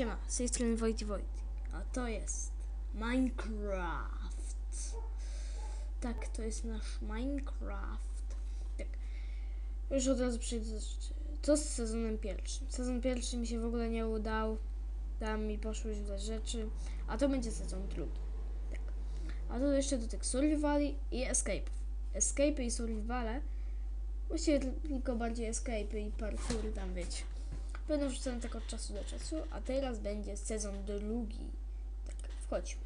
Siema, z tej strony Wojty Wojty, a to jest Minecraft. Tak, to jest nasz Minecraft. Tak, już od razu przejdę do rzeczy. Co z sezonem pierwszym? Sezon pierwszy mi się w ogóle nie udał, tam mi poszły źle rzeczy, a to będzie sezon drugi. Tak, a to jeszcze do tych survivali i escape'ów. Escape'y i survivale, właściwie tylko bardziej escape'y i parkour tam wiecie. Będą wrzucane tak od czasu do czasu, a teraz będzie sezon drugi. Tak, wchodźmy.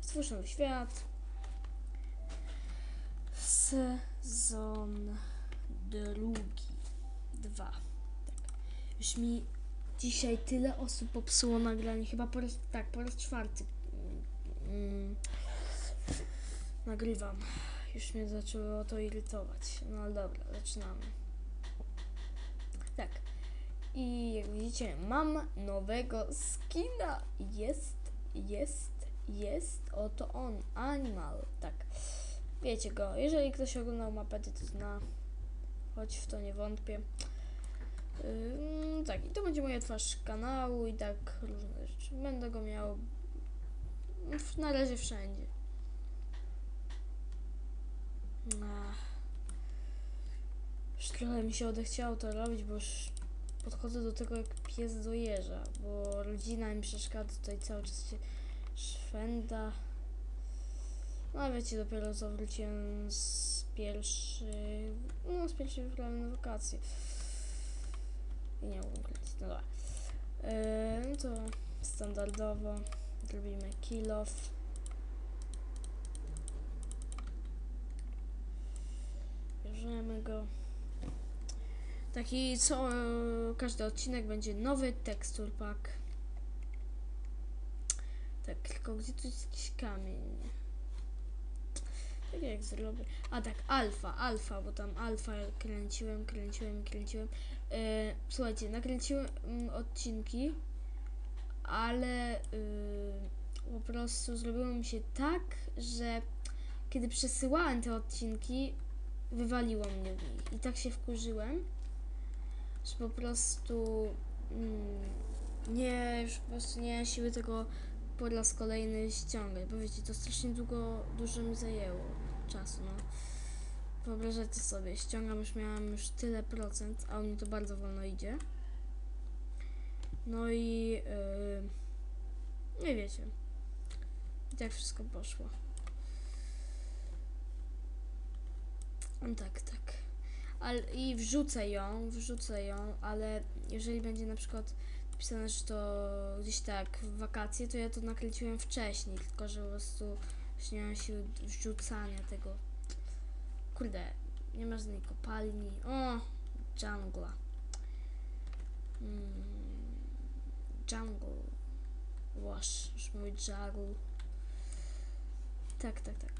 Stwórz świat. Sezon drugi. Dwa. Tak. Już mi dzisiaj tyle osób popsuło nagranie. Chyba po raz, tak, po raz czwarty mm, nagrywam. Już mnie zaczęło to irytować. No ale dobra, zaczynamy. I jak widzicie, mam nowego skina. Jest, jest, jest. Oto on. Animal. Tak. Wiecie go. Jeżeli ktoś oglądał mapety, to zna. Choć w to nie wątpię. Tak, i to będzie moja twarz kanału i tak różne rzeczy. Będę go miał na razie wszędzie. Ach. Już trochę mi się odechciało to robić, bo już podchodzę do tego jak pies do jeża, bo rodzina mi przeszkadza tutaj cały czas się szwenda. No wiecie, dopiero co wróciłem z pierwszych, no z pierwszej wyprawy na wakacje. I nie mogłem kręcić, no dobra. Yy, no to standardowo zrobimy kill off. Bierzemy go. Taki co e, każdy odcinek będzie nowy tekstur pack. Tak, tylko gdzie tu jest jakiś kamień? Tak jak zrobię. A tak, alfa, alfa, bo tam alfa kręciłem, kręciłem, kręciłem. E, słuchajcie, nakręciłem mm, odcinki, ale y, po prostu zrobiło mi się tak, że kiedy przesyłałem te odcinki, wywaliło mnie w nich. I tak się wkurzyłem, że po prostu mm, nie, już po prostu nie miałem siły tego po raz kolejny ściągać, bo wiecie, to strasznie długo, dużo mi zajęło czasu, no. Wyobrażacie sobie, ściągam, już miałam już tyle procent, a u mnie to bardzo wolno idzie. No i yy, nie wiecie. I tak wszystko poszło. No tak, tak. I wrzucę ją, wrzucę ją, ale jeżeli będzie na przykład napisane, że to gdzieś tak w wakacje, to ja to nakręciłem wcześniej, tylko że po prostu nie mam siły wrzucania tego. Kurde, nie ma żadnej kopalni. O, jungla. Mm, jungle. Wash, już mój jungle. Tak, tak, tak.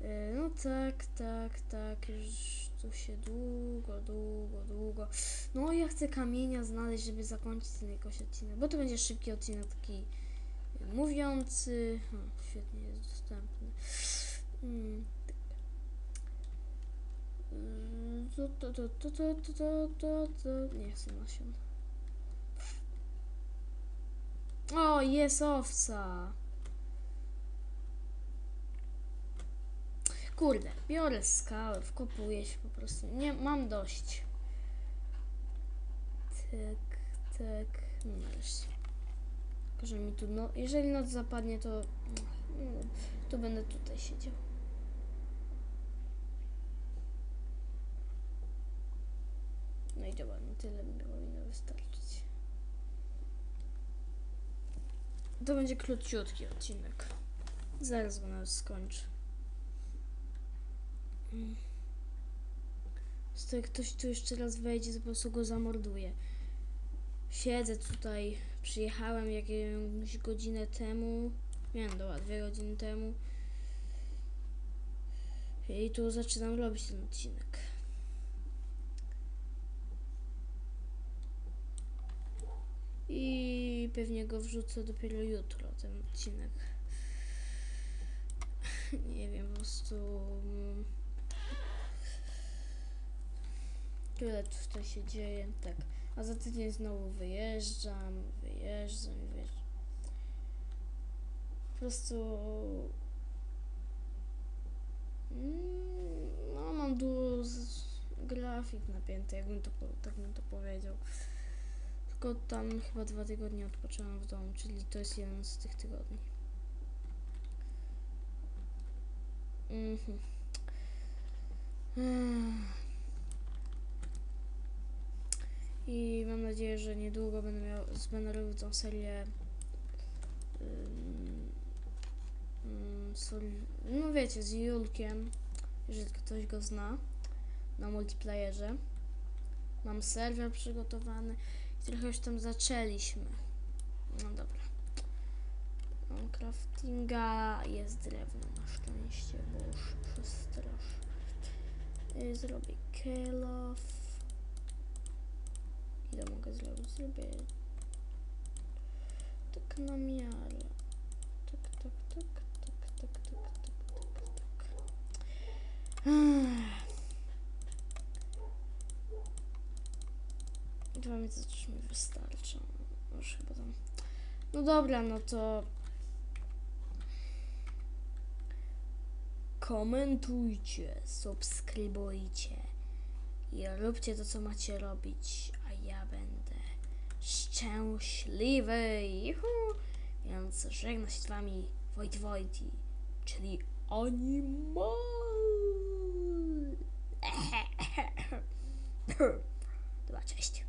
E, No tak, tak, tak, już tu się długo, długo, długo. No ja chcę kamienia znaleźć, żeby zakończyć ten jakoś odcinek, bo to będzie szybki odcinek taki mówiący. O, świetnie jest dostępny. Hmm. To, to, to, to, to, to, to, to, nie chcę nasion. O, jest owca! Kurde, biorę skałę, wkopuję się po prostu. Nie, mam dość. Tak, tak. No nareszcie. Tylko, że mi tu, no, jeżeli noc zapadnie, to no, to będę tutaj siedział. No i dobra, no tyle mi powinno wystarczyć. To będzie króciutki odcinek. Zaraz go nawet skończę. Mm. Z tego ktoś tu jeszcze raz wejdzie, to po prostu go zamorduje. Siedzę tutaj, przyjechałem jakąś godzinę temu, nie wiem, dobra, dwie godziny temu. I tu zaczynam robić ten odcinek. I pewnie go wrzucę dopiero jutro, ten odcinek. Nie wiem, po prostu... mm, Tyle tutaj się dzieje, tak. A za tydzień znowu wyjeżdżam, wyjeżdżam. po prostu mm, no mam dużo grafik napięty, jakbym to, tak bym to powiedział. Tylko tam chyba dwa tygodnie odpocząłem w domu, czyli to jest jeden z tych tygodni. Mhm. I mam nadzieję, że niedługo będę miał, będę robił tą serię ym, sol- no wiecie, z Julkiem, jeżeli ktoś go zna, na multiplayerze. Mam serwer przygotowany i trochę już tam zaczęliśmy. No dobra. Mam craftinga, jest drewno na szczęście, bo już przestraszę. Y, Zrobię kill off. Ile mogę zrobić? Zrobię tak na miarę. Tak, tak, tak, tak, tak, tak, tak, tak, tak. Ech. Dwa mi już mi wystarcza. Już chyba tam. No dobra, no to. Komentujcie, subskrybujcie i róbcie to, co macie robić, ja będę szczęśliwy. Juhu. Więc żegna się z wami Wojt Wojti, czyli animal. Dobra, cześć.